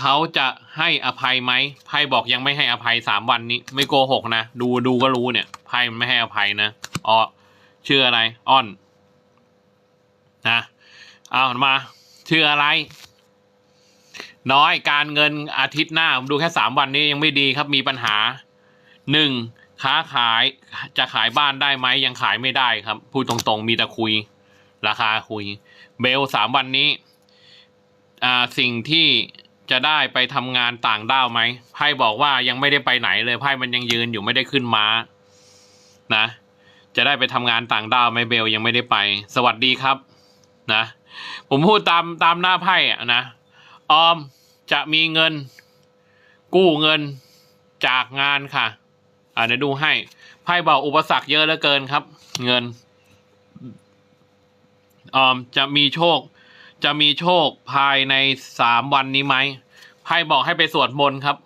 เขาจะให้อภัยไหมไพ่บอกยังไม่ให้อภัยสามวันนี้ ไม่โกหกนะ ดูดูก็รู้เนี่ยไพ่มันไม่ให้อภัยนะอ๋อชื่ออะไรอ้อนนะเอามาชื่ออะไร น้อยการเงินอาทิตย์หน้าผมดูแค่สามวันนี้ยังไม่ดีครับมีปัญหาหนึ่งค้าขายจะขายบ้านได้ไหมยังขายไม่ได้ครับ พูดตรงๆมีแต่คุย ราคาคุย เบลสามวันนี้อ่าสิ่งที่ จะได้ไปทำงานต่างด้าวไหมไพ่บอกว่ายังไม่ได้ไปไหนเลยไพ่มันยังยืนอยู่ไม่ได้ขึ้นม้า นะ จะได้ไปทำงานต่างด้าวไหมเบลยังไม่ได้ไป สวัสดีครับ นะ ผมพูดตามตามหน้าไพ่อะนะออมจะมีเงิน กู้เงินจากงานค่ะ อ่าเดี๋ยวดูให้ไพ่บอกอุปสรรคเยอะเหลือเกินครับ เงินออมจะมีโชค จะมีโชคภายในสามวันนี้ไหมไพ่บอกให้ไปสวดมนต์ครับ